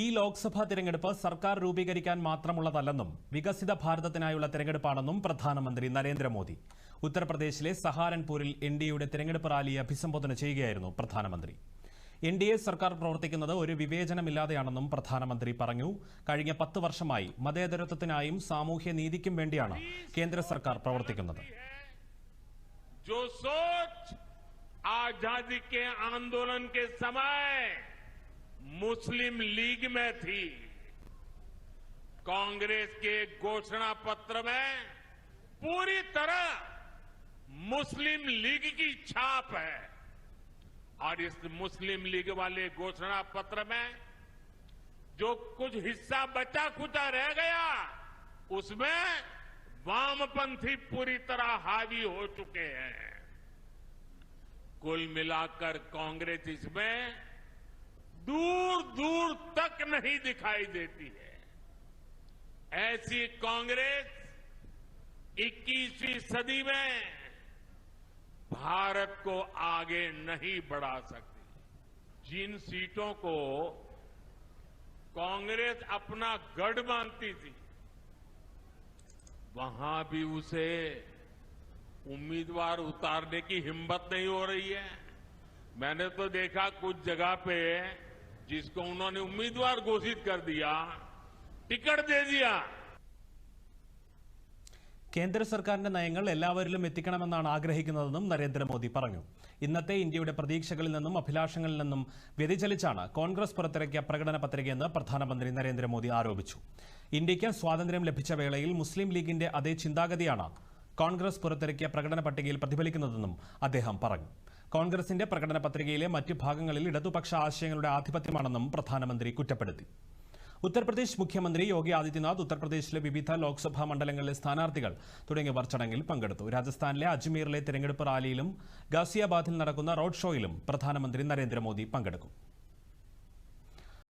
ഈ ലോക്സഭാ തിരഞ്ഞെടുപ്പ് സർക്കാർ രൂപീകരിക്കാൻ മാത്രമുള്ളതല്ലെന്നും വികസിത ഭാരതത്തിനായുള്ള തിരഞ്ഞെടുപ്പാണെന്നും പ്രധാനമന്ത്രി നരേന്ദ്രമോദി. ഉത്തർപ്രദേശിലെ സഹാരൻപൂരിൽ എൻ ഡി എയുടെ തിരഞ്ഞെടുപ്പ് റാലിയെ അഭിസംബോധന ചെയ്യുകയായിരുന്നു പ്രധാനമന്ത്രി. എൻ ഡി എ സർക്കാർ പ്രവർത്തിക്കുന്നത് ഒരു വിവേചനമില്ലാതെയാണെന്നും പ്രധാനമന്ത്രി പറഞ്ഞു. കഴിഞ്ഞ പത്ത് വർഷമായി മതേതരത്വത്തിനായും സാമൂഹ്യ നീതിക്കും വേണ്ടിയാണ് കേന്ദ്ര സർക്കാർ പ്രവർത്തിക്കുന്നത്. ആസാദി ആന്തോളൻ मुस्लिम लीग में थी। कांग्रेस के घोषणा पत्र में पूरी तरह मुस्लिम लीग की छाप है। और इस मुस्लिम लीग वाले घोषणा पत्र में जो कुछ हिस्सा बचा खुचा रह गया, उसमें वामपंथी पूरी तरह हावी हो चुके हैं। कुल मिलाकर कांग्रेस इसमें दूर दूर तक नहीं दिखाई देती है। ऐसी कांग्रेस 21वीं सदी में भारत को आगे नहीं बढ़ा सकती। जिन सीटों को कांग्रेस अपना गढ़ मानती थी, वहाँ भी उसे उम्मीदवार उतारने की हिम्मत नहीं हो रही है। मैंने तो देखा कुछ जगह पे जिसको उन्होंने उम्मीदवार घोषित कर दिया टिकट दे दिया കേന്ദ്ര സർക്കാരിന്റെ നയങ്ങൾ എല്ലാവരിലും എത്തിക്കണമെന്നാണ് ആഗ്രഹിക്കുന്നതെന്നും നരേന്ദ്രമോദി പറഞ്ഞു ഇന്നത്തെ ഇന്ത്യയുടെ പ്രതീക്ഷകളിൽ നിന്നും അഭിലാഷങ്ങളിൽ നിന്നും വ്യതിചലിച്ചാണ് കോൺഗ്രസ് പുറത്തിറക്കിയ പ്രകടന പത്രികയെന്ന് പ്രധാനമന്ത്രി നരേന്ദ്രമോദി ആരോപിച്ചു ഇന്ത്യയ്ക്ക് സ്വാതന്ത്ര്യം ലഭിച്ച വേളയിൽ മുസ്ലിം ലീഗിന്റെ അതേ ചിന്താഗതിയാണ് കോൺഗ്രസ് പുറത്തിറക്കിയ പ്രകടന പട്ടികയിൽ പ്രതിഫലിക്കുന്നതെന്നും അദ്ദേഹം പറഞ്ഞു കോൺഗ്രസിന്റെ പ്രകടന പത്രികയിലെ മറ്റ് ഭാഗങ്ങളിൽ ഇടതുപക്ഷ ആശയങ്ങളുടെ ആധിപത്യമാണെന്നും പ്രധാനമന്ത്രി കുറ്റപ്പെടുത്തി. ഉത്തർപ്രദേശ് മുഖ്യമന്ത്രി യോഗി ആദിത്യനാഥ് ഉത്തർപ്രദേശിലെ വിവിധ ലോക്സഭാ മണ്ഡലങ്ങളിലെ സ്ഥാനാർത്ഥികൾ തുടങ്ങിയവർ ചടങ്ങിൽ പങ്കെടുത്തു. രാജസ്ഥാനിലെ അജ്മീറിലെ തെരഞ്ഞെടുപ്പ് റാലിയിലും ഗാസിയാബാദിൽ നടക്കുന്ന റോഡ് ഷോയിലും പ്രധാനമന്ത്രി നരേന്ദ്രമോദി പങ്കെടുക്കും.